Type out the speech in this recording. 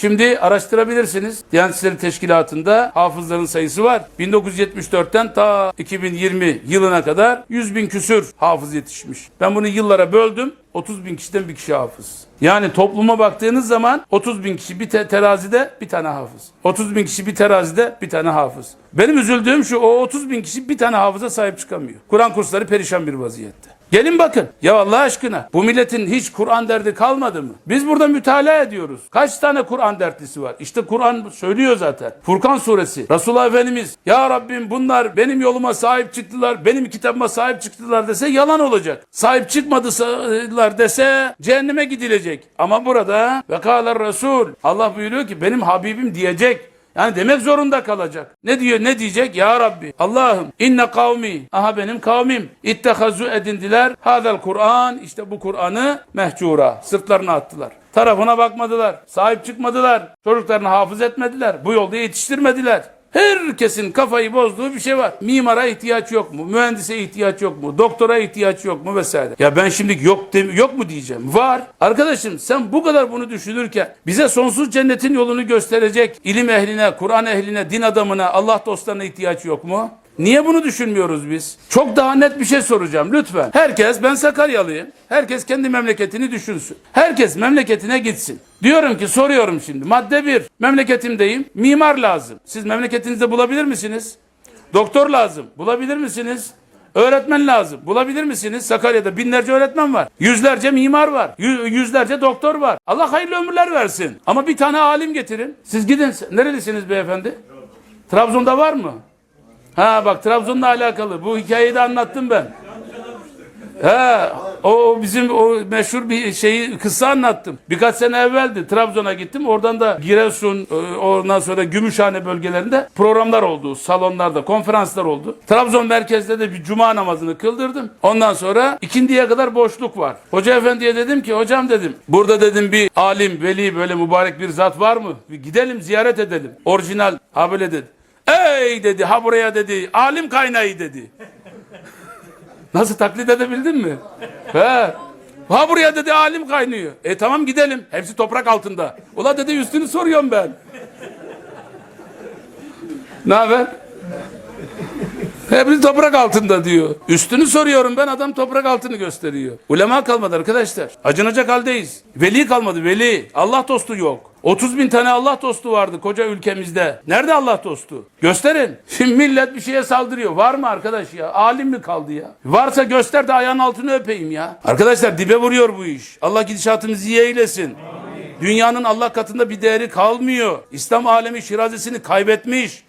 Şimdi araştırabilirsiniz. Diyanet İşleri Teşkilatı'nda hafızların sayısı var. 1974'ten ta 2020 yılına kadar 100 bin küsür hafız yetişmiş. Ben bunu yıllara böldüm. 30 bin kişiden bir kişi hafız. Yani topluma baktığınız zaman 30 bin kişi bir te- terazide bir tane hafız. 30 bin kişi bir terazide bir tane hafız. Benim üzüldüğüm şu o 30 bin kişi bir tane hafıza sahip çıkamıyor. Kur'an kursları perişan bir vaziyette. Gelin bakın. Ya Allah aşkına bu milletin hiç Kur'an derdi kalmadı mı? Biz burada mütalaa ediyoruz. Kaç tane Kur'an dertlisi var? İşte Kur'an söylüyor zaten. Furkan suresi. Resulullah Efendimiz ya Rabbim bunlar benim yoluma sahip çıktılar, benim kitabıma sahip çıktılar dese yalan olacak. Sahip çıkmadılar dese cehenneme gidilecek. Ama burada ve kâler Resul Allah buyuruyor ki benim Habibim diyecek. Yani demek zorunda kalacak. Ne diyor ne diyecek? Ya Rabbi Allah'ım inne kavmi aha benim kavmim ittehazu edindiler hadel Kur'an işte bu Kur'an'ı mehcura sırtlarına attılar. Tarafına bakmadılar. Sahip çıkmadılar. Çocuklarını hafız etmediler. Bu yolda yetiştirmediler. Herkesin kafayı bozduğu bir şey var. Mimara ihtiyaç yok mu? Mühendise ihtiyaç yok mu? Doktora ihtiyaç yok mu vesaire. Ya ben şimdi yok dem- yok mu diyeceğim. Var. Arkadaşım sen bu kadar bunu düşünürken bize sonsuz cennetin yolunu gösterecek ilim ehline, Kur'an ehline, din adamına, Allah dostlarına ihtiyaç yok mu? Niye bunu düşünmüyoruz biz? Çok daha net bir şey soracağım lütfen. Herkes ben Sakaryalıyım. Herkes kendi memleketini düşünsün. Herkes memleketine gitsin. Diyorum ki soruyorum şimdi. Madde bir. Memleketimdeyim. Mimar lazım. Siz memleketinizde bulabilir misiniz? Doktor lazım. Bulabilir misiniz? Öğretmen lazım. Bulabilir misiniz? Sakarya'da binlerce öğretmen var. Yüzlerce mimar var. Yü- yüzlerce doktor var. Allah hayırlı ömürler versin. Ama bir tane alim getirin. Siz gidin. Nerelisiniz beyefendi? Trabzon'da var mı? Ha bak Trabzon'la alakalı. Bu hikayeyi de anlattım ben. He, o bizim o meşhur bir şeyi kısa anlattım. Birkaç sene evveldi Trabzon'a gittim. Oradan da Giresun, e, ondan sonra Gümüşhane bölgelerinde programlar oldu. Salonlarda, konferanslar oldu. Trabzon merkezde de bir cuma namazını kıldırdım. Ondan sonra ikindiye kadar boşluk var. Hoca efendiye dedim ki hocam dedim. Burada dedim bir alim, veli böyle mübarek bir zat var mı? Bir gidelim ziyaret edelim. Orijinal ha böyle dedi. Ey dedi ha buraya dedi alim kaynağı dedi. Nasıl taklit edebildin mi? He. Ha buraya dedi alim kaynıyor. E tamam gidelim. Hepsi toprak altında. Ula dedi üstünü soruyorum ben. Ne haber? Hepsi toprak altında diyor. Üstünü soruyorum ben adam toprak altını gösteriyor. Ulema kalmadı arkadaşlar. Acınacak haldeyiz. Veli kalmadı veli. Allah dostu yok. 30 bin tane Allah dostu vardı koca ülkemizde. Nerede Allah dostu? Gösterin. Şimdi millet bir şeye saldırıyor. Var mı arkadaş ya? Alim mi kaldı ya? Varsa göster de ayağın altını öpeyim ya. Arkadaşlar dibe vuruyor bu iş. Allah gidişatımızı iyi eylesin. Dünyanın Allah katında bir değeri kalmıyor. İslam alemi şirazesini kaybetmiş.